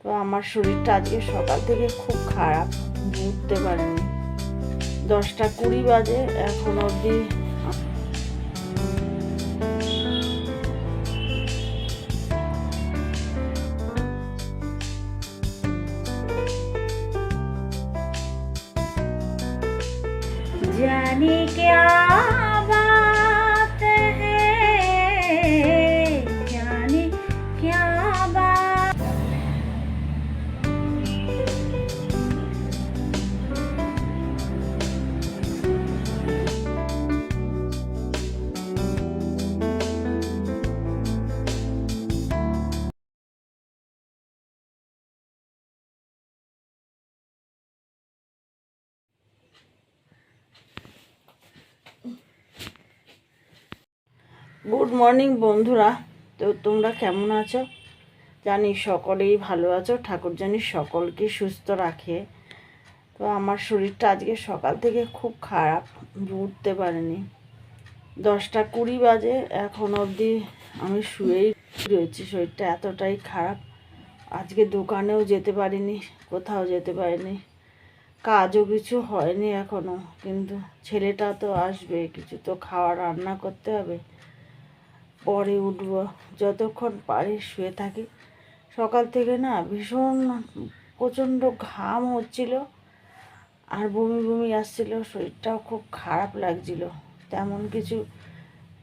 তো আমার শরীরটা আজকে সকাল থেকে খুব খারাপ উঠতে পারিনি দশটা কুড়ি বাজে এখন অবধি जाने क्या গুড মর্নিং বন্ধুরা। তো তোমরা কেমন আছো? জানি সকলেই ভালো আছো। ঠাকুর জানি সকলকে সুস্থ রাখে। তো আমার শরীরটা আজকে সকাল থেকে খুব খারাপ উঠতে পারিনি। দশটা কুড়ি বাজে, এখন অবধি আমি শুয়েই রয়েছি। শরীরটা এতটাই খারাপ। আজকে দোকানেও যেতে পারিনি, কোথাও যেতে পারিনি। কাজও কিছু হয়নি এখনও কিন্তু ছেলেটা তো আসবে, কিছু তো খাওয়া, রান্না করতে হবে। পরে উঠব। যতক্ষণ পারি শুয়ে থাকি। সকাল থেকে না ভীষণ প্রচণ্ড ঘাম হচ্ছিল আর বমি বমি আসছিল, শরীরটাও খুব খারাপ লাগছিল। তেমন কিছু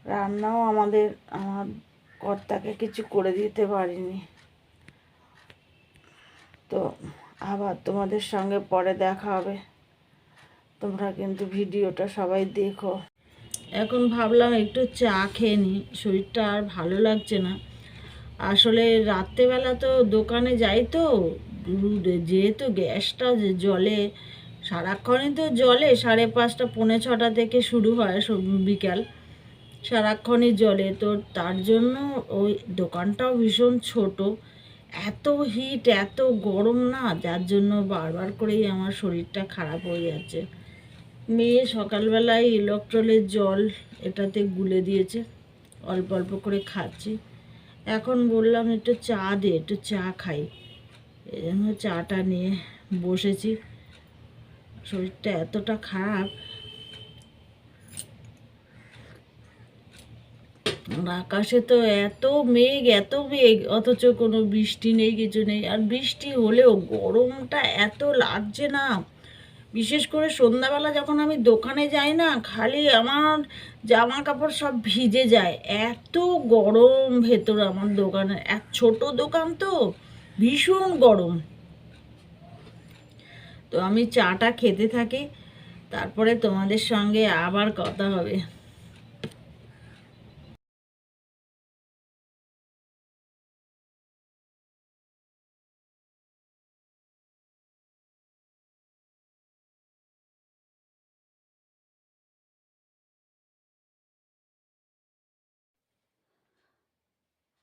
রান্নাও আমাদের, আমার কর্তাকে কিছু করে দিতে পারিনি। তো আবার তোমাদের সঙ্গে পরে দেখা হবে। তোমরা কিন্তু ভিডিওটা সবাই দেখো। এখন ভাবলাম একটু চা খেয়ে নিই। শরীরটা আর ভালো লাগছে না। আসলে রাত্রেবেলা তো দোকানে যাই তো। যেহেতু গ্যাসটা জলে সারাক্ষণই তো জলে সাড়ে পাঁচটা, পৌনে ছটা থেকে শুরু হয় বিকাল। সারাক্ষণই জলে তো তার জন্য ওই দোকানটাও ভীষণ ছোট। এত হিট এত গরম না, যার জন্য বারবার করেই আমার শরীরটা খারাপ হয়ে যাচ্ছে। মেয়ে সকালবেলায় ইলেকট্রলের জল এটাতে গুলে দিয়েছে, অল্প অল্প করে খাচ্ছি। এখন বললাম একটু চা দে, একটু চা খাই। এই জন্য চাটা নিয়ে বসেছি। শরীরটা এতটা খারাপ। আকাশে তো এত মেঘ এত মেঘ, অথচ কোনো বৃষ্টি নেই, কিছু নেই। আর বৃষ্টি হলেও গরমটা এত লাগছে না। বিশেষ করে সন্ধ্যাবেলা যখন আমি দোকানে যাই না, খালি আমার জামা কাপড় সব ভিজে যায়। এত গরম ভেতর আমার দোকানে। এক ছোট দোকান তো, ভীষণ গরম। তো আমি চাটা খেতে থাকি, তারপরে তোমাদের সঙ্গে আবার কথা হবে।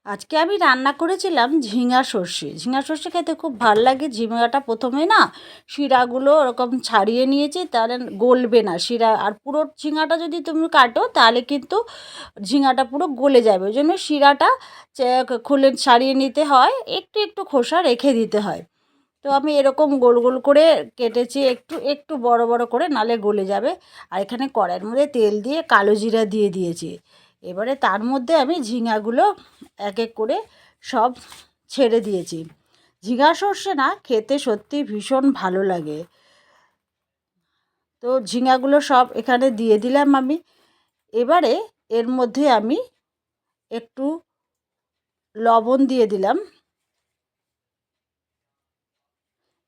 আজকে আমি রান্না করেছিলাম ঝিঙা সর্ষে। ঝিঙা সর্ষে খেতে খুব ভালো লাগে। ঝিঙাটা প্রথমে না শিরাগুলো ওরকম ছাড়িয়ে নিয়েছি, তাহলে গলবে না। শিরা আর পুরো ঝিঙাটা যদি তুমি কাটো, তাহলে কিন্তু ঝিঙাটা পুরো গলে যাবে। ওই জন্য শিরাটা খুলে ছাড়িয়ে নিতে হয়, একটু একটু খোসা রেখে দিতে হয়। তো আমি এরকম গোল গোল করে কেটেছি, একটু একটু বড় বড় করে, নালে গলে যাবে। আর এখানে কড়াইয়ের মধ্যে তেল দিয়ে কালো জিরা দিয়ে দিয়েছি। এবারে তার মধ্যে আমি ঝিঙাগুলো এক এক করে সব ছেড়ে দিয়েছি। ঝিঙা সর্ষে না, খেতে সত্যি ভীষণ ভালো লাগে। তো ঝিঙাগুলো সব এখানে দিয়ে দিলাম আমি। এবারে এর মধ্যে আমি একটু লবণ দিয়ে দিলাম।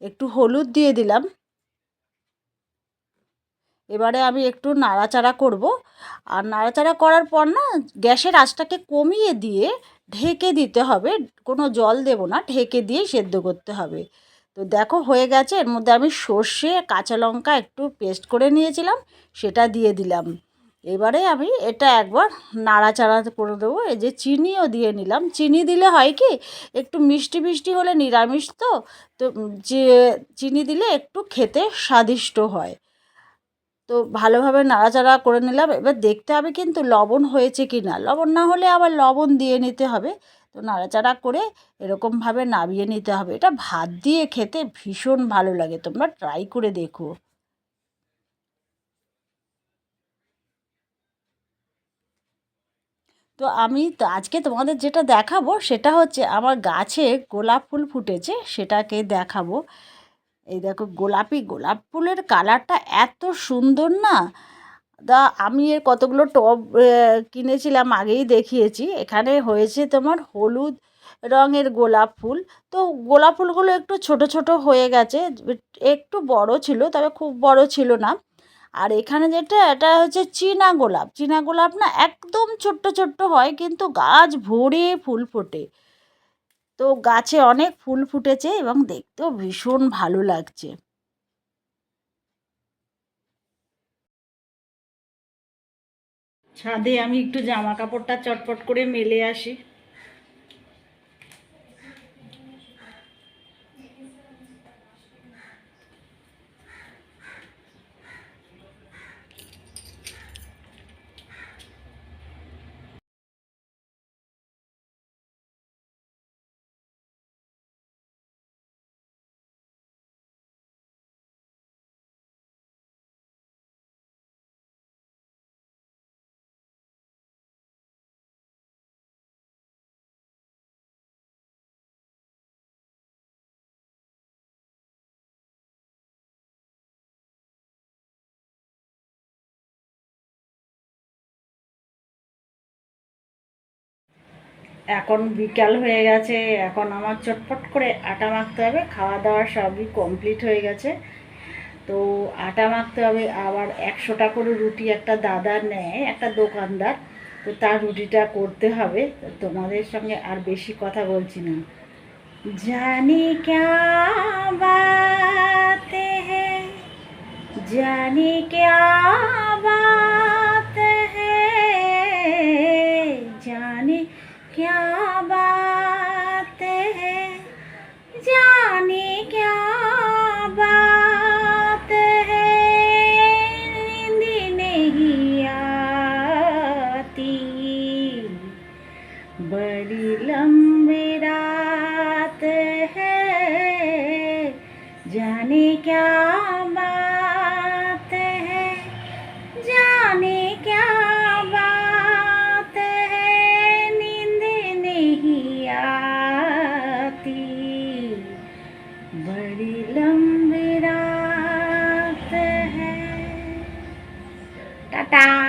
একটু হলুদ দিয়ে দিলাম। এবারে আমি একটু নাড়াচাড়া করব। আর নাড়াচাড়া করার পর না, গ্যাসের আঁচটাকে কমিয়ে দিয়ে ঢেকে দিতে হবে। কোনো জল দেব না, ঢেকে দিয়ে সেদ্ধ করতে হবে। তো দেখো হয়ে গেছে। এর মধ্যে আমি সর্ষে, কাঁচা লঙ্কা একটু পেস্ট করে নিয়েছিলাম, সেটা দিয়ে দিলাম। এবারে আমি এটা একবার নাড়াচাড়া করে দেবো। এই যে চিনিও দিয়ে নিলাম। চিনি দিলে হয় কি, একটু মিষ্টি মিষ্টি হলে নিরামিষ তো তো যে চিনি দিলে একটু খেতে স্বাদিষ্ট হয়। তো ভালোভাবে নাড়াচাড়া করে নিলাম। এবার দেখতে হবে কিন্তু লবণ হয়েছে কি না লবণ না হলে আবার লবণ দিয়ে নিতে হবে। তো নাড়াচাড়া করে এরকমভাবে নামিয়ে নিতে হবে। এটা ভাত দিয়ে খেতে ভীষণ ভালো লাগে। তোমরা ট্রাই করে দেখো। তো আমি তো আজকে তোমাদের যেটা দেখাবো সেটা হচ্ছে আমার গাছে গোলাপ ফুল ফুটেছে সেটাকে দেখাবো। এই দেখো গোলাপি, গোলাপ ফুলের কালারটা এত সুন্দর না? দা আমি এর কতগুলো টব কিনেছিলাম আগেই দেখিয়েছি। এখানে হয়েছে তোমার হলুদ রঙের গোলাপ ফুল। তো গোলাপ ফুলগুলো একটু ছোট ছোট হয়ে গেছে, একটু বড় ছিল, তবে খুব বড় ছিল না। আর এখানে যেটা, এটা হচ্ছে চীনা গোলাপ। চীনা গোলাপ না একদম ছোট্ট ছোট্ট হয়, কিন্তু গাছ ভরে ফুল ফোটে। তো গাছে অনেক ফুল ফুটেছে এবং দেখতেও ভীষণ ভালো লাগছে। ছাদে আমি একটু জামা কাপড়টা চটপট করে মেলে আসি। এখন বিকাল হয়ে গেছে, এখন আমার চটপট করে আটা মাখতে হবে খাওয়া দাওয়া সবই কমপ্লিট হয়ে গেছে। তো আটা মাখতে হবে, আবার একশোটা করে রুটি একটা দাদা নেয়, একটা দোকানদার, তো তার রুটিটা করতে হবে। তোমাদের সঙ্গে আর বেশি কথা বলছি না। জানি ক্যা জানি ক্যা जाने क्या बात है? जाने क्या बात है? नींद नहीं आती। बड़ी लंबी रात है। टाटा।